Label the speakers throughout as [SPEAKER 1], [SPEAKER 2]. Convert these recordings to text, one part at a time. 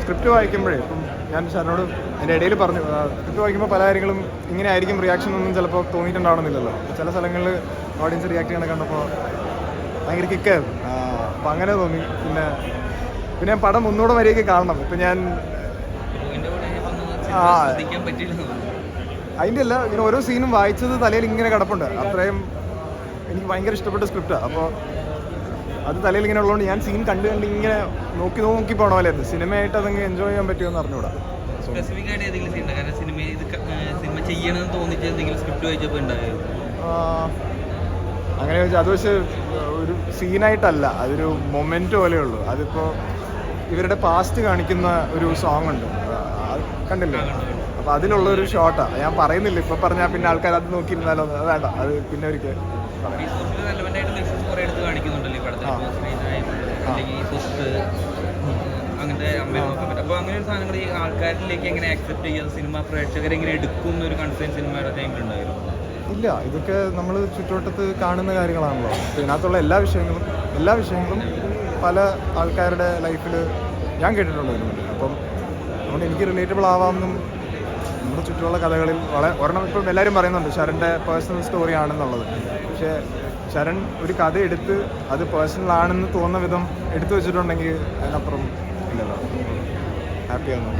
[SPEAKER 1] Script വായിക്കുമ്പോഴേ ഇപ്പം ഞാൻ സാറിനോട് എന്റെ ഇടയിൽ പറഞ്ഞു സ്ക്രിപ്റ്റ് വായിക്കുമ്പോൾ പല കാര്യങ്ങളും ഇങ്ങനെ ആയിരിക്കും റിയാക്ഷൻ ഒന്നും ചിലപ്പോൾ തോന്നിയിട്ടുണ്ടാവണമെന്നില്ലല്ലോ ചില സ്ഥലങ്ങളിൽ ഓഡിയൻസ് റിയാക്ട് ചെയ്യണ കണ്ടപ്പോൾ ഭയങ്കര കിക്കായിരുന്നു അപ്പം അങ്ങനെ തോന്നി. പിന്നെ പിന്നെ പടം ഒന്നുകൂടെ വരെയൊക്കെ കാണണം. ഇപ്പം ഞാൻ അതിന്റെ അല്ല ഇങ്ങനെ ഓരോ സീനും വായിച്ചത് തലയിൽ ഇങ്ങനെ കിടപ്പുണ്ട്. അത്രയും എനിക്ക് ഭയങ്കര ഇഷ്ടപ്പെട്ട സ്ക്രിപ്റ്റാണ് അപ്പോൾ അത് തലയിൽ ഇങ്ങനെ ഉള്ളതുകൊണ്ട് ഞാൻ സീൻ കണ്ട് കണ്ട് ഇങ്ങനെ നോക്കി നോക്കി പോണ പോലെ സിനിമയായിട്ട് അതങ്ങ് എൻജോയ് ചെയ്യാൻ പറ്റുമെന്ന് അറിഞ്ഞുകൂടാ.
[SPEAKER 2] സ്പെസിഫിക് ആയിട്ട് ഏതെങ്കിലും സീൻ കാരണം സിനിമ ഇത് സിനിമ ചെയ്യണമെന്ന് തോന്നിച്ച് എന്തെങ്കിലും സ്ക്രിപ്റ്റ് വായിച്ചപ്പോൾ ഉണ്ടായോ?
[SPEAKER 1] ആ, അങ്ങനെ ചോദിച്ചാൽ അത് പക്ഷേ ഒരു സീനായിട്ടല്ല അതൊരു മൊമെന്റ് പോലെ ഉള്ളൂ. അതിപ്പോൾ ഇവരുടെ പാസ്റ്റ് കാണിക്കുന്ന ഒരു സോങ് ഉണ്ട്. കണ്ടില്ലേ? അപ്പോൾ അതിലുള്ള ഒരു ഷോട്ടാ ഞാൻ പറയുന്നില്ല. ഇപ്പം പറഞ്ഞാൽ പിന്നെ ആൾക്കാർ അത് നോക്കിയിരുന്നാലോ അത് വേണ്ട. അത് പിന്നെ ഒരിക്കൽ പറയാം
[SPEAKER 2] ഈ സോഷ്യൽ റെലവെന്റ് ആയിട്ടുള്ള ഇഷ്യൂസ് കുറെ എടുത്ത് കാണിക്കുന്നുണ്ടല്ലോ ഈ പടത്തിൽ
[SPEAKER 1] ആ.
[SPEAKER 2] ഇപ്പോൾ സ്നേഹിതനായും അല്ലെങ്കിൽ സ്വത്ത് അങ്ങനത്തെ അമ്മയൊക്കെ പറ്റും. അപ്പോൾ അങ്ങനെ ഒരു സാധനങ്ങൾ ഈ ആൾക്കാരിലേക്ക് എങ്ങനെ ആക്സെപ്റ്റ് ചെയ്യുക? സിനിമ പ്രേക്ഷകരെ എങ്ങനെ എടുക്കും എന്നൊരു കൺസേൺ സിനിമയുടെ ടൈമിൽ ഉണ്ടായിരുന്നു?
[SPEAKER 1] ഇല്ല ഇതൊക്കെ നമ്മൾ ചുറ്റുവട്ടത്ത് കാണുന്ന കാര്യങ്ങളാണല്ലോ. ഇതിനകത്തുള്ള എല്ലാ വിഷയങ്ങളും എല്ലാ വിഷയങ്ങളും പല ആൾക്കാരുടെ ലൈഫിൽ ഞാൻ കേട്ടിട്ടുണ്ട് അപ്പം അതുകൊണ്ട് എനിക്ക് റിലേറ്റബിൾ ആവാമെന്നും നമ്മുടെ ചുറ്റുമുള്ള കഥകളിൽ വളരെ ഒരെണ്ണം ഇപ്പം എല്ലാവരും പറയുന്നുണ്ട് ശരന്റെ പേഴ്സണൽ സ്റ്റോറി ആണെന്നുള്ളത്. പക്ഷേ ശരൺ ഒരു കഥ എടുത്ത് അത് പേഴ്സണൽ ആണെന്ന് തോന്നുന്ന വിധം എടുത്തു വെച്ചിട്ടുണ്ടെങ്കിൽ അതിനപ്പുറം ഇല്ലല്ലോ.
[SPEAKER 3] ഹാപ്പി ആണ്?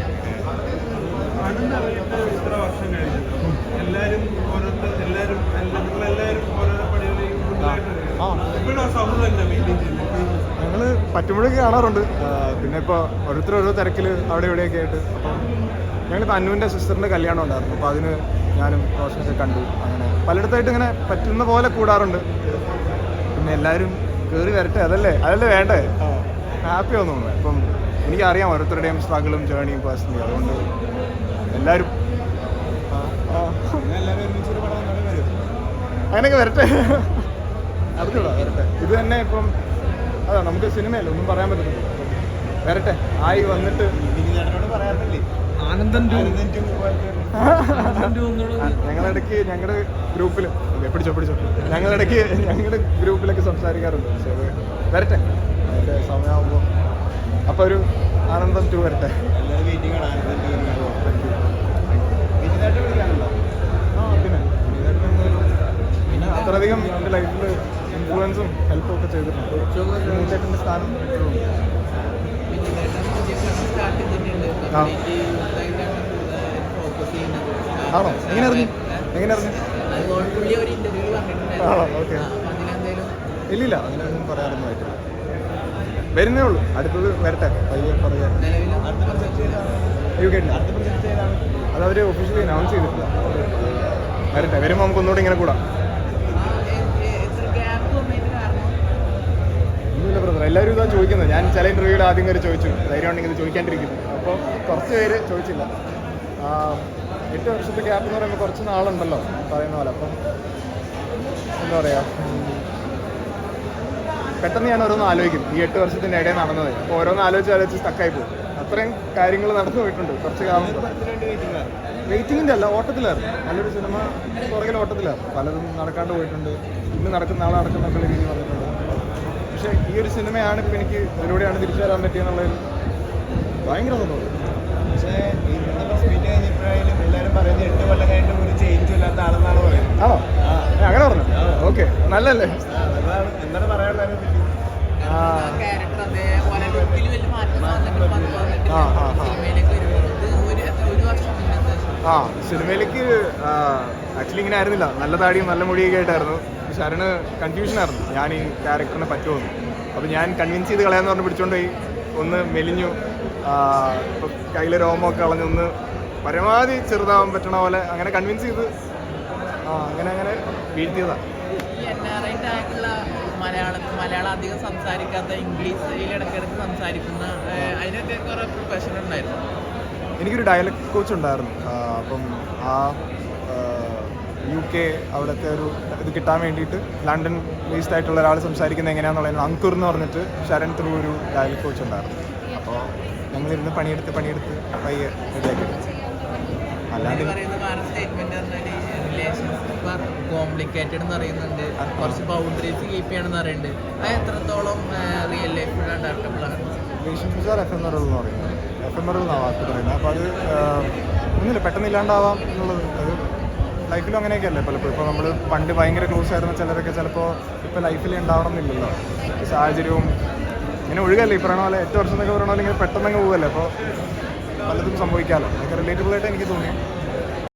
[SPEAKER 1] ഞങ്ങൾ പറ്റുമ്പോഴൊക്കെ കാണാറുണ്ട്. പിന്നെ ഇപ്പോൾ ഓരോരുത്തർ ഓരോ തിരക്കിൽ അവിടെ ഇവിടെയൊക്കെ ആയിട്ട്. അപ്പം ഞങ്ങളിപ്പോൾ അന്നുവിന്റെ സിസ്റ്ററിന്റെ കല്യാണം ഉണ്ടായിരുന്നു. അപ്പോൾ അതിന് ഞാനും റോഷനൊക്കെ കണ്ടു. അങ്ങനെ പലയിടത്തായിട്ട് ഇങ്ങനെ പറ്റുന്ന പോലെ കൂടാറുണ്ട്. പിന്നെ എല്ലാവരും കയറി വരട്ടെ അതല്ലേ? അതല്ലേ വേണ്ടേ? ഹാപ്പി തോന്നുന്നു. ഇപ്പം എനിക്കറിയാം ഓരോരുത്തരുടെയും സ്ട്രഗിളും ജേണിയും പേഴ്സണലി അതുകൊണ്ട് എല്ലാവരും അങ്ങനെയൊക്കെ വരട്ടെ. അറിഞ്ഞൂടാ വരട്ടെ. ഇത് തന്നെ ഇപ്പം അതാ നമുക്ക് സിനിമയല്ല? ഒന്നും പറയാൻ പറ്റത്തില്ല. വരട്ടെ. ആയി വന്നിട്ട്
[SPEAKER 2] ആനന്ദൻ
[SPEAKER 1] ഞങ്ങളിടയ്ക്ക് ഞങ്ങളുടെ ഗ്രൂപ്പിൽ പിടിച്ചോ പിടിച്ചോ. ഞങ്ങളിടയ്ക്ക് ഞങ്ങളുടെ ഗ്രൂപ്പിലൊക്കെ സംസാരിക്കാറുണ്ട്. പക്ഷേ അത് വരട്ടെ. അതിന്റെ സമയമാകുമ്പോൾ അപ്പോൾ ഒരു ആനന്ദം ടു വരട്ടെ. പിന്നെ. അത്രയധികം എന്റെ ലൈഫിൽ ഇൻഫ്ലുവൻസും ഹെൽപ്പും ഒക്കെ ചെയ്തിട്ടുണ്ട്. ചേട്ടന്റെ സ്ഥാനം. ആണോ? എങ്ങനെ അറിഞ്ഞു എങ്ങനെ അറിഞ്ഞു ആണോ? ഓക്കെ. ഇല്ലില്ല അങ്ങനെയൊന്നും പറയാറൊന്നും ആയിട്ടില്ല. വരുന്നേ ഉള്ളൂ. അടുത്തത് വരട്ടെ. പയ്യെ പറയാൻ. അവർ ഒഫീഷ്യലി അനൗൺസ് ചെയ്തിട്ടില്ല. വരട്ടെ. വരുമ്പോൾ നമുക്ക് ഒന്നുകൂടി ഇങ്ങനെ കൂടാം ഒന്നുമില്ല ബ്രദർ എല്ലാവരും ഇതാ ചോദിക്കുന്നത്. ഞാൻ ചില ഇന്റർവ്യൂവിൽ ആദ്യം കയറി ചോദിച്ചു. ധൈര്യം ഉണ്ടെങ്കിൽ ഇത് ചോദിക്കാണ്ടിരിക്കുന്നു. അപ്പോൾ കുറച്ച് പേര് ചോദിച്ചില്ല. എട്ട് വർഷത്തെ ഗ്യാപ്പ് എന്ന് പറയുമ്പോൾ കുറച്ച് നാളുണ്ടല്ലോ പറയുന്ന പോലെ. അപ്പം എന്താ പറയുക പെട്ടെന്ന് ഞാൻ ഓരോന്ന് ആലോചിക്കും. ഈ എട്ട് വർഷത്തിന്റെ ഇടയിൽ നടന്നത്. അപ്പോൾ ഓരോന്ന് ആലോചിച്ച് ആലോചിച്ച് സ്റ്റക്കായി പോകും അത്രയും കാര്യങ്ങൾ നടന്നു പോയിട്ടുണ്ട്. കുറച്ച് കാലം വെയിറ്റിങ്ങിന്റെ അല്ല ഓട്ടത്തിലായിരുന്നു. നല്ലൊരു സിനിമ പുറകിൽ ഓട്ടത്തിലായിരുന്നു. പലതും നടക്കാണ്ട് പോയിട്ടുണ്ട്. ഇന്ന് നടക്കുന്ന നാളെ നടക്കുന്നൊക്കെ രീതി വന്നിട്ടുണ്ട് ഈ ഒരു സിനിമയാണ് ഇപ്പം എനിക്ക് ഇതിലൂടെയാണ് തിരിച്ചു വരാൻ പറ്റിയെന്നുള്ളതിൽ ഭയങ്കര സന്തോഷം
[SPEAKER 3] പക്ഷേ മീറ്റ് കഴിഞ്ഞപ്പോഴായാലും എല്ലാവരും പറയുന്നത് എട്ട് കൊല്ലം കഴിഞ്ഞിട്ട് ഒരു ചേഞ്ച് ഇല്ലാത്ത ആളെന്നാണ് പറയുന്നത്.
[SPEAKER 1] ആണോ? അങ്ങനെ പറഞ്ഞു? ഓക്കെ നല്ലല്ലേ
[SPEAKER 3] എന്താണ് പറയാനുള്ളത്
[SPEAKER 1] ആ.
[SPEAKER 4] ക്യാരക്ടർ അതേപോലെ ലുക്കിൽ വലിയ മാറ്റം വന്നിട്ട്
[SPEAKER 1] ആ, ആ, ആ.
[SPEAKER 4] സിനിമയിലേക്ക് ഒരു ഒരു വർഷം മുന്നത്തെ
[SPEAKER 1] ആ സിനിമയിലേക്ക് ആക്ച്വലി ഇങ്ങനെ ആയിരുന്നില്ല. നല്ല താടിയും നല്ല മൊഴിയൊക്കെ ആയിട്ടായിരുന്നു. ശരണ് കൺഫ്യൂഷൻ ആയിരുന്നു. ഞാൻ ഈ ക്യാരക്ടറിനെ പറ്റുമെന്ന് അപ്പോൾ ഞാൻ കൺവിൻസ് ചെയ്ത് കളയാന്ന് പറഞ്ഞ് പിടിച്ചുകൊണ്ട് പോയി. ഒന്ന് മെലിഞ്ഞു. ഇപ്പോൾ കയ്യിലെ രോമമൊക്കെ കളഞ്ഞ് ഒന്ന് പരമാവധി ചെറുതാവാൻ പറ്റണ പോലെ അങ്ങനെ കൺവിൻസ് ചെയ്ത് ആ അങ്ങനെ അങ്ങനെ വീഴ്ത്തിയതാണ്
[SPEAKER 4] മലയാളം അധികം സംസാരിക്കാത്ത ഇംഗ്ലീഷിൽ ഇടയ്ക്കിടയ്ക്ക് സംസാരിക്കുന്ന ഏഹ്, അതിനൊക്കെ കുറെ പ്രൊഫഷൻ ഉണ്ടായിരുന്നു?
[SPEAKER 1] എനിക്കൊരു ഡയലക്ട് കോച്ച് ഉണ്ടായിരുന്നു. അപ്പം ആ യു കെ അവിടുത്തെ ഒരു ഇത് കിട്ടാൻ വേണ്ടിയിട്ട് ലണ്ടൻ ബേസ്ഡ് ആയിട്ടുള്ള ഒരാൾ സംസാരിക്കുന്നത് എങ്ങനെയാണെന്നുള്ളത് അങ്കുർ എന്ന് പറഞ്ഞിട്ട് ശരൺ ത്രൂ ഒരു ഡയലക്ട് കോച്ച് ഉണ്ടായിരുന്നു. അപ്പോൾ ഞങ്ങളിരുന്ന് പണിയെടുത്ത് പണിയെടുത്ത് പയ്യെ റെഡിയാക്കി
[SPEAKER 4] പറഞ്ഞാൽ റിലേഷൻഷിപ്പ് കോംപ്ലിക്കേറ്റഡ് എന്ന് പറയുന്നുണ്ട്. കുറച്ച് ബൗണ്ടറീസ് കീപ്പ് ചെയ്യണമെന്ന് പറയുന്നുണ്ട്. അത് എത്രത്തോളം റിയൽ ലൈഫിൽ അഡാപ്റ്റബിൾ ആണ്
[SPEAKER 1] റിലേഷൻഷിപ്സ് ആർ എഫെമറൽ എന്ന് പറയുന്നത്. എഫെമറൽ എന്നാണ് വാക്ക് പറയുന്നത്. അപ്പോൾ അത് ഒന്നുമില്ല. പെട്ടെന്ന് ഇല്ലാണ്ടാവാം എന്നുള്ളത് അത് ലൈഫിലും അങ്ങനെയൊക്കെ അല്ലേ പലപ്പോഴും? ഇപ്പോൾ നമ്മൾ പണ്ട് ഭയങ്കര ക്ലോസ് ആയിരുന്ന ചിലരൊക്കെ ചിലപ്പോൾ ഇപ്പോൾ ലൈഫിൽ ഉണ്ടാവണം എന്നില്ലല്ലോ ഈ സാഹചര്യവും ഇങ്ങനെ ഒഴുകല്ലേ? ഈ പറയണ പോലെ എട്ട് വർഷം എന്നൊക്കെ പറയണ പോലെ ഇങ്ങനെ പെട്ടെന്ന് അങ്ങ് പോകല്ലേ അപ്പോൾ പലതും സംഭവിക്കാമല്ലോ അതൊക്കെ റിലേറ്റബിൾ ആയിട്ട് എനിക്ക് തോന്നി